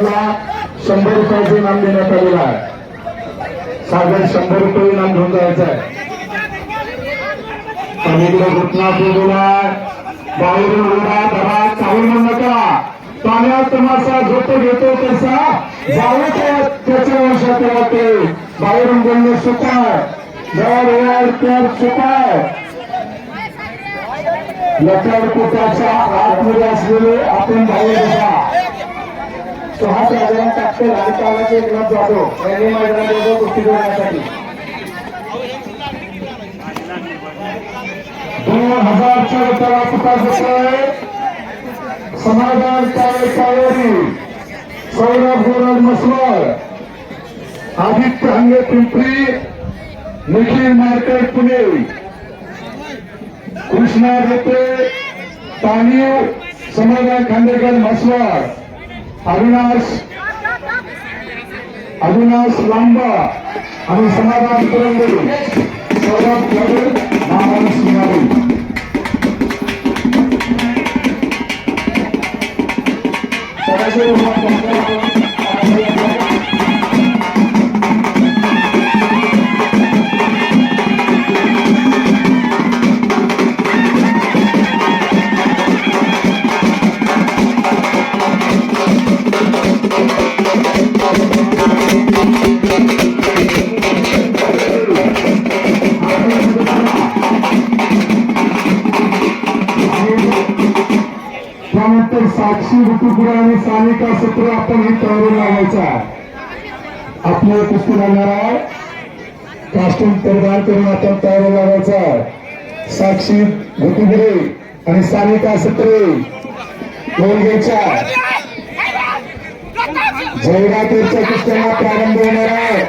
सागरला शंभर रुपयाचं इनाम देण्यात आलेलं आहे. सागर शंभर रुपये इनाम घेऊन जायचं आहे. पलीकडे घटना केलेला बाहेर उडा धरा चालू म्हणू नका. पाण्यात तमाशा झोप घेतो तसा. जाऊ त्याच्या वंशात राहते. बाहेरून बोलणं सुखाय आहे. जर यार प्यार लटर पोटाच्या आतमध्ये असलेले आपण बाहेर बघा सुहास राजाराम टाकते राजकारणाचे एकनाथ जाधव यांनी मैदानात गोष्टी जोडण्यासाठी दोन हजारच्या गटाला पुकार समाधान कार्य कावेरी सौरभ गोरज मसवार आदित्य हंगे पिंपरी. निखिल मारकर पुणे. कृष्णा देते तानीव समाधान खांडेकर म्हसवार अविनाश अविनाश लांबा आणि समाधान पुरंदे सौरभ ठाकूर नारायण सिंगारी सदाशिव त्यानंतर साक्षी ऋतुपुरा आणि सानिका सत्र आपण ही तयारी लावायचा आहे. आपले कुस्ती लागणार आहे. कास्ट्यूम परिधान करून आपण तयारी लावायचा आहे. साक्षी ऋतुपुरे आणि सानिका सत्रे गोलगेच्या जयरातीच्या कुस्त्यांना प्रारंभ होणार आहे.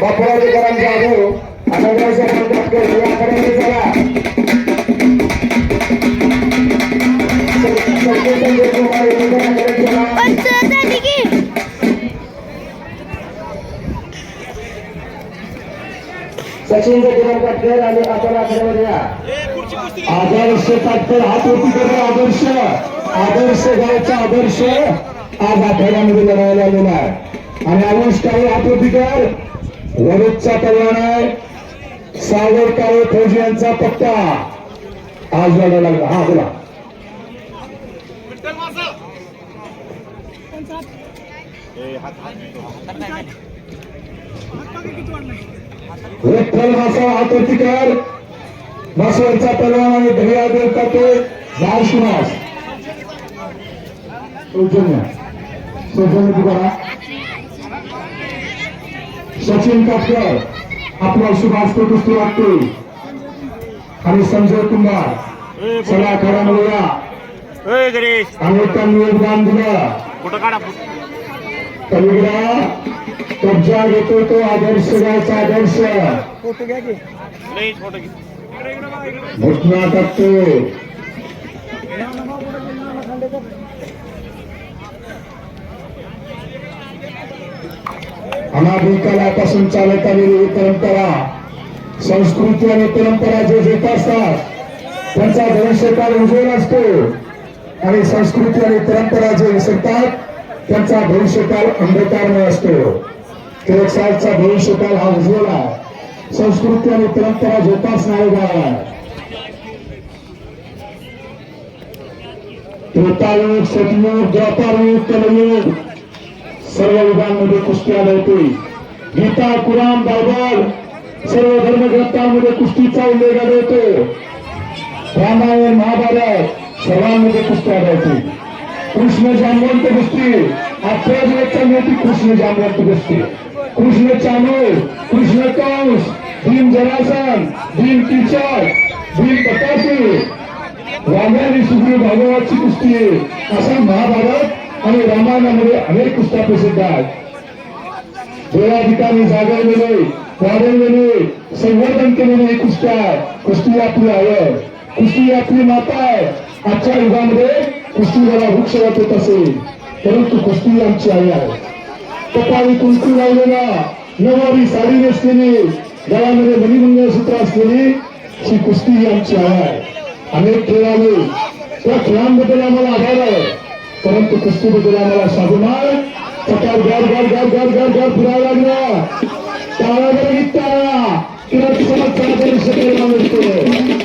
बापराजेकरां जाधव अनगराच्या कामकाज याकडे चला सचिन जगीराम पाटकर आणि आपण आकड्यावर या आदर्श पाटकर हात होती करे आदर्श. आदर्श गावचा आदर्श. आज आठवड्यामध्ये लढायला आलेला आहे. आणि आयुष काळे हात होती कर. वरुडचा कल्याण आहे सागर काळे फौजी यांचा पट्टा आज लढायला लागला. हा बोला. विठ्ठल मासा हातोटी कर मासवरचा पलवान आणि भैया देवता ते राजकुमार सौजन्य. सौजन्य तुकारा सचिन काटकर आपला सुभाष तो कुस्ती वाटतो आणि संजय कुमार ए गणेश. आणि त्यांनी योगदान दिलं. फोटो काढा? पलीकडा कब्जा घेतो तो आदर्श गावचा आदर्श. गणेश फोटो घे घटना टाकतो अनाधिकालापासून चालत आलेली परंपरा संस्कृती आणि परंपरा जे घेत असतात त्यांचा भविष्यकाळ उज्ज्वल असतो. आणि संस्कृती आणि परंपरा जे विसरतात त्यांचा भविष्यकाळ अंधकारमय असतो. सालचा भविष्यकाल हा उज्ज्वल. आहे संस्कृती आणि परंपरा जोपासणारे गाव आहे त्रेतायुग सतयुग द्वापारयुग कलयुग. सर्व युगांमध्ये कुस्ती आढळते. Gita Quran Bible. सर्व धर्मग्रंथांमध्ये कुस्तीचा उल्लेख आढळतो. रामायण महाभारत. सर्वांमध्ये कुस्ती आढळते. कृष्ण जामवंत कुस्ती. अठरा दिवसच्या मोठी कृष्ण जामवंत कुस्ती. कृष्ण चानूर कृष्ण कंस भीम जरासन भीम टीचर भीम बताशी रामायणी सुग्रीव भागवतची कुस्ती आहे. असा महाभारत आणि रामायणामध्ये अनेक कुस्त्या प्रसिद्ध आहेत. वेळा ठिकाणी जागवलेले वाढवलेले संवर्धन केलेले ही कुस्त्या कुस्ती आपली आवड कुस्ती आपली माता आहे. आजच्या युगामध्ये कुस्तीला वृक्ष वाटत असेल परंतु कुस्ती आमची आई आहे. कपाळी तुलसी लावलेला नवारी साडी नेसलेली गळ्यामध्ये मणिमंगळसूत्र असलेली ही कुस्ती ही आमची आहे. अनेक खेळ आले त्या खेळांबद्दल आम्हाला आधार आहे. परंतु कुस्तीबद्दल आम्हाला स्वाभिमान सकाळ घर घर घर घर घर घर फिरायला लागलं. टाळा बरं टाळा किंवा समाज समाजाने शेतकरी